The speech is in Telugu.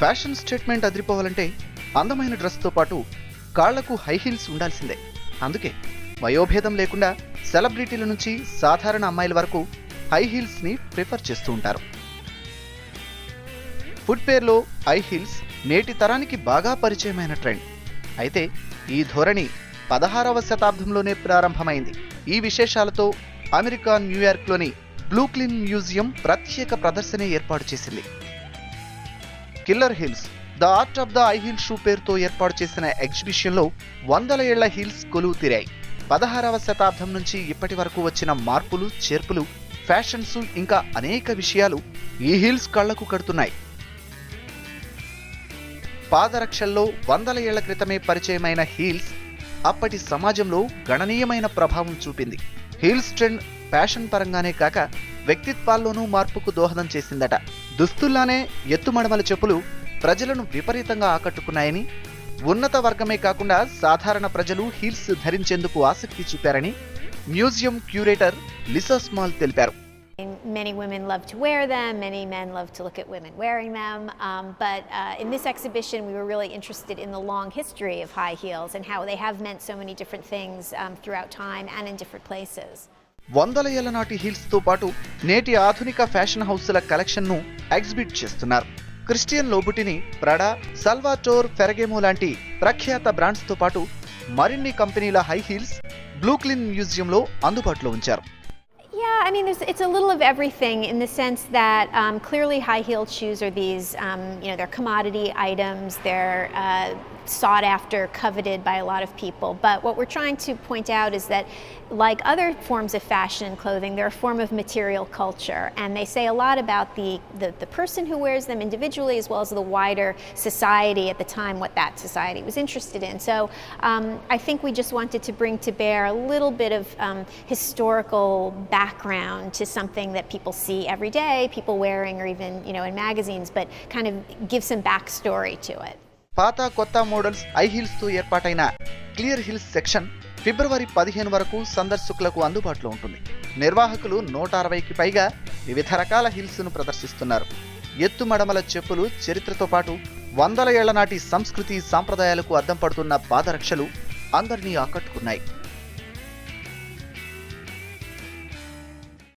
ఫ్యాషన్ స్టేట్మెంట్ అదిరిపోవాలంటే అందమైన డ్రెస్తో పాటు కాళ్ళకు హై హీల్స్ ఉండాల్సిందే. అందుకే వయోభేదం లేకుండా సెలబ్రిటీల నుంచి సాధారణ అమ్మాయిల వరకు హై హీల్స్ని ప్రిఫర్ చేస్తూ ఉంటారు. ఫుట్వేర్లో హై హీల్స్ నేటి తరానికి బాగా పరిచయమైన ట్రెండ్. అయితే ఈ ధోరణి పదహారవ శతాబ్దంలోనే ప్రారంభమైంది. ఈ విశేషాలతో అమెరికా న్యూయార్క్లోని బ్లూక్లిన్ మ్యూజియం ప్రత్యేక ప్రదర్శన ఏర్పాటు చేసింది. Killer heels the art of the high heel shoe పేరుతో ఏర్పాటు చేసిన ఎగ్జిబిషన్లో వందల ఏళ్ళ హిల్స్ కొలువు తీరాయి. పదహారవ శతాబ్దం నుంచి ఇప్పటి వరకు వచ్చిన మార్పులు చేర్పులు ఫ్యాషన్స్ ఇంకా అనేక విషయాలు ఈ హిల్స్ కళ్ళకు కడుతున్నాయి. పాదరక్షల్లో వందల ఏళ్ళ క్రితమే పరిచయమైన హీల్స్ అప్పటి సమాజంలో గణనీయమైన ప్రభావం చూపింది. హీల్స్ ట్రెండ్ ఫ్యాషన్ పరంగానే కాక వ్యక్తిత్వాల్లోనూ మార్పుకు దోహదం చేసిందట. దుస్తుల్లానే ఎత్తుమడమల చెప్పులు ప్రజలను విపరీతంగా ఆకట్టుకున్నాయని ఉన్నత వర్గమే కాకుండా సాధారణ ప్రజలు హీల్స్ ధరించేందుకు ఆసక్తి చూపారని మ్యూజియం క్యూరేటర్ లిసస్ మాల్ తెలిపారు Many women love to wear them, many men love to look at women wearing them. Um, but uh, in this exhibition, we were really interested in the long history of high heels and how they have meant so many different things um, throughout time and in different places. వందల ఏళ్ళ నాటి హీల్స్తో పాటు నేటి ఆధునిక ఫ్యాషన్ హౌస్ల కలెక్షన్ను ఎగ్జిబిట్ చేస్తున్నారు. Christian Louboutin Prada Salvatore Ferragamo లాంటి ప్రఖ్యాత బ్రాండ్స్తో పాటు మరిన్ని కంపెనీల హై హీల్స్ బ్లూక్లిన్ మ్యూజియంలో అందుబాటులో ఉంచారు. I mean, it's a little of everything in the sense that um, clearly high-heeled shoes are these, um, you know, they're commodity items. They're uh, sought after, coveted by a lot of people. But what we're trying to point out is that, like other forms of fashion and clothing, they're a form of material culture, and they say a lot about the, the the person who wears them individually as well as the wider society at the time, what that society was interested in. So um, I think we just wanted to bring to bear a little bit of um, historical background to something that people see every day, people wearing, or even you know in magazines, but kind of give some backstory to it. పాత కొత్త మోడల్స్ ఐ హిల్స్తో ఏర్పాటైన క్లియర్ హిల్స్ సెక్షన్ ఫిబ్రవరి పదిహేను వరకు సందర్శకులకు అందుబాటులో ఉంటుంది. నిర్వాహకులు నూట అరవైకి పైగా వివిధ రకాల హిల్స్ను ప్రదర్శిస్తున్నారు. ఎత్తు మడమల చెప్పులు చరిత్రతో పాటు వందల ఏళ్ళ నాటి సంస్కృతి సాంప్రదాయాలకు అద్దం పడుతున్న పాదరక్షలు అందరినీ ఆకట్టుకున్నాయి.